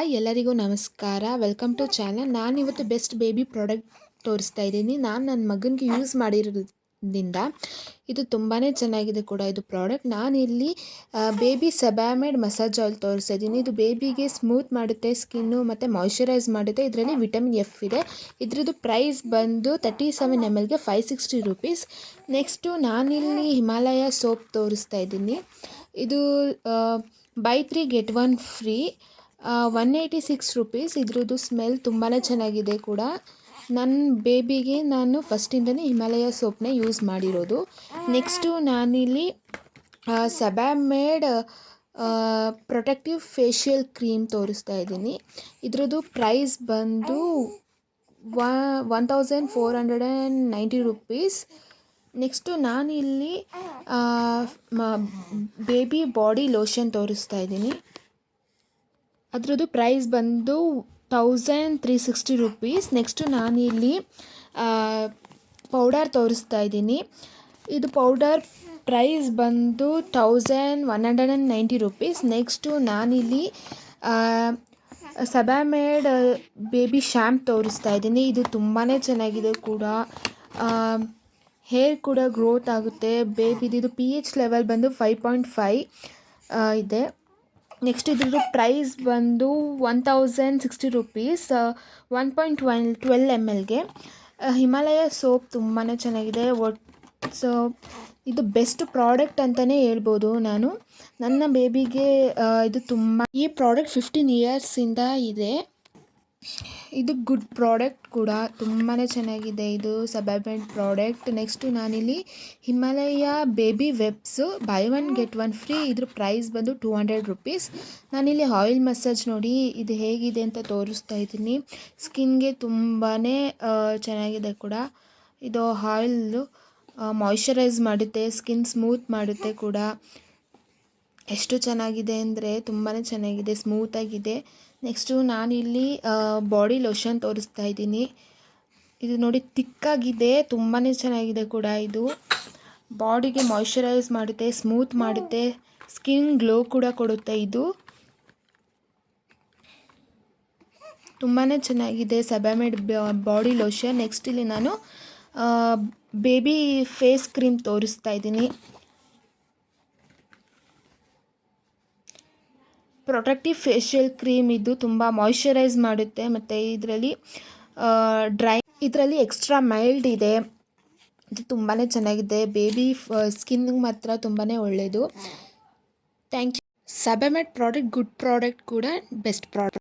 Hi ಎಲ್ಲರಿಗೂ ನಮಸ್ಕಾರ. Welcome to channel ನಾನಿವತ್ತು ಬೆಸ್ಟ್ ಬೇಬಿ ಪ್ರಾಡಕ್ಟ್ ತೋರಿಸ್ತಾ ಇದ್ದೀನಿ. ನಾನು ನನ್ನ ಮಗನಿಗೆ ಯೂಸ್ ಮಾಡಿರೋದ್ರಿಂದ ಇದು ತುಂಬಾ ಚೆನ್ನಾಗಿದೆ ಕೂಡ ಇದು ಪ್ರಾಡಕ್ಟ್ ನಾನಿಲ್ಲಿ ಬೇಬಿ ಸೆಬಾಮೆಡ್ ಮಸಾಜ್ ಆಯಿಲ್ ತೋರಿಸ್ತಾ ಇದ್ದೀನಿ. ಇದು ಬೇಬಿಗೆ ಸ್ಮೂತ್ ಮಾಡುತ್ತೆ ಸ್ಕಿನ್ನು ಮತ್ತು ಮಾಯ್ಶ್ಚರೈಸ್ ಮಾಡುತ್ತೆ. ಇದರಲ್ಲಿ ವಿಟಮಿನ್ ಎಫ್ ಇದೆ. ಇದರದ್ದು ಪ್ರೈಸ್ ಬಂದು ತರ್ಟಿ ಸೆವೆನ್ ಎಂ ಎಲ್ಗೆ ಫೈವ್ ಸಿಕ್ಸ್ಟಿ ರುಪೀಸ್ ನೆಕ್ಸ್ಟು ನಾನಿಲ್ಲಿ ಹಿಮಾಲಯ ಸೋಪ್ ತೋರಿಸ್ತಾ ಇದ್ದೀನಿ. ಇದು buy three get one free one eighty six rupees ಇದ್ರದ್ದು ಸ್ಮೆಲ್ ತುಂಬಾ ಚೆನ್ನಾಗಿದೆ ಕೂಡ. ನನ್ನ ಬೇಬಿಗೆ ನಾನು ಫಸ್ಟಿಂದನೇ ಹಿಮಾಲಯ ಸೋಪ್ನೇ ಯೂಸ್ ಮಾಡಿರೋದು. ನೆಕ್ಸ್ಟು ನಾನಿಲ್ಲಿ ಸಬ್ಯಾಮೇಡ್ ಪ್ರೊಟೆಕ್ಟಿವ್ ಫೇಶಿಯಲ್ ಕ್ರೀಮ್ ತೋರಿಸ್ತಾ ಇದ್ದೀನಿ. ಇದ್ರದ್ದು ಪ್ರೈಸ್ ಬಂದು one thousand four and next ನಾನಿಲ್ಲಿ ಬೇಬಿ ಬಾಡಿ ಲೋಷನ್ ತೋರಿಸ್ತಾ ಇದ್ದೀನಿ. ಅದರದ್ದು ಪ್ರೈಸ್ ಬಂದು thousand three sixty rupees next ನಾನಿಲ್ಲಿ ಪೌಡರ್ ತೋರಿಸ್ತಾ ಇದ್ದೀನಿ. ಇದು ಪೌಡರ್ ಪ್ರೈಸ್ ಬಂದು thousand one hundred and ninety rupees next ನಾನಿಲ್ಲಿ ಸಬಾಮೇಡ್ ಬೇಬಿ ಶ್ಯಾಂಪ್ ತೋರಿಸ್ತಾ ಇದ್ದೀನಿ. ಇದು ತುಂಬಾ ಚೆನ್ನಾಗಿದೆ ಕೂಡ. ಹೇರ್ ಕೂಡ ಗ್ರೋತ್ ಆಗುತ್ತೆ. ಬೇಬಿದು ಇದು ಪಿ ಎಚ್ ಲೆವೆಲ್ ಬಂದು ಫೈವ್ ಪಾಯಿಂಟ್ ಫೈವ್ ಇದೆ. ನೆಕ್ಸ್ಟ್ ಇದ್ರದ್ದು ಪ್ರೈಸ್ ಬಂದು one thousand sixty rupees one point one twelve M ಎಲ್ಗೆ Himalaya soap ತುಂಬಾ ಚೆನ್ನಾಗಿದೆ. ಒಟ್ ಸೊ ಇದು ಬೆಸ್ಟ್ ಪ್ರಾಡಕ್ಟ್ ಅಂತಲೇ ಹೇಳ್ಬೋದು ನಾನು. ನನ್ನ ಬೇಬಿಗೆ ಇದು ತುಂಬ, ಈ ಪ್ರಾಡಕ್ಟ್ ಫಿಫ್ಟೀನ್ ಇಯರ್ಸಿಂದ ಇದೆ. ಇದು ಗುಡ್ ಪ್ರಾಡಕ್ಟ್ ಕೂಡ. ತುಂಬಾ ಚೆನ್ನಾಗಿದೆ ಇದು ಸಬರ್ಬೆಂಟ್ ಪ್ರಾಡಕ್ಟ್. ನೆಕ್ಸ್ಟು ನಾನಿಲ್ಲಿ Himalaya baby wipes buy one get one free ಇದ್ರ ಪ್ರೈಸ್ ಬಂದು ಟೂ ಹಂಡ್ರೆಡ್ ರುಪೀಸ್. ನಾನಿಲ್ಲಿ ಆಯಿಲ್ ಮಸಾಜ್ ನೋಡಿ ಇದು ಹೇಗಿದೆ ಅಂತ ತೋರಿಸ್ತಾ ಇದ್ದೀನಿ. ಸ್ಕಿನ್ಗೆ ತುಂಬಾ ಚೆನ್ನಾಗಿದೆ ಕೂಡ. ಇದು ಆಯಿಲ್ಲು ಮಾಯ್ಶ್ಚರೈಸ್ ಮಾಡುತ್ತೆ, ಸ್ಕಿನ್ ಸ್ಮೂತ್ ಮಾಡುತ್ತೆ ಕೂಡ. ಎಷ್ಟು ಚೆನ್ನಾಗಿದೆ ಅಂದರೆ ತುಂಬಾ ಚೆನ್ನಾಗಿದೆ ಸ್ಮೂತಾಗಿದೆ ನೆಕ್ಸ್ಟು ನಾನಿಲ್ಲಿ ಬಾಡಿ ಲೋಷನ್ ತೋರಿಸ್ತಾ ಇದ್ದೀನಿ. ಇದು ನೋಡಿ ತಿಕ್ಕಾಗಿದೆ ತುಂಬಾ ಚೆನ್ನಾಗಿದೆ ಕೂಡ ಇದು. ಬಾಡಿಗೆ ಮಾಯ್ಶ್ಚರೈಸ್ ಮಾಡುತ್ತೆ, ಸ್ಮೂತ್ ಮಾಡುತ್ತೆ, ಸ್ಕಿನ್ ಗ್ಲೋ ಕೂಡ ಕೊಡುತ್ತೆ ಇದು. ತುಂಬಾ ಚೆನ್ನಾಗಿದೆ ಸಬಾಮೆಡ್ ಬಾಡಿ ಲೋಷನ್. ನೆಕ್ಸ್ಟ್ ಇಲ್ಲಿ ನಾನು ಬೇಬಿ ಫೇಸ್ ಕ್ರೀಮ್ ತೋರಿಸ್ತಾ ಇದ್ದೀನಿ. ಪ್ರೊಟೆಕ್ಟಿವ್ ಫೇಶಿಯಲ್ ಕ್ರೀಮ್ ಇದು ತುಂಬ ಮಾಯ್ಶ್ಚರೈಸ್ ಮಾಡುತ್ತೆ. ಮತ್ತು ಇದರಲ್ಲಿ ಡ್ರೈ ಇದರಲ್ಲಿ ಎಕ್ಸ್ಟ್ರಾ ಮೈಲ್ಡ್ ಇದೆ. ಇದು ತುಂಬಾ ಚೆನ್ನಾಗಿದೆ. ಬೇಬಿ ಸ್ಕಿನ್ನಿಗೆ ಮಾತ್ರ ತುಂಬಾ ಒಳ್ಳೆಯದು thank you Sebamed product good product ಕೂಡ ಬೆಸ್ಟ್ ಪ್ರಾಡಕ್ಟ್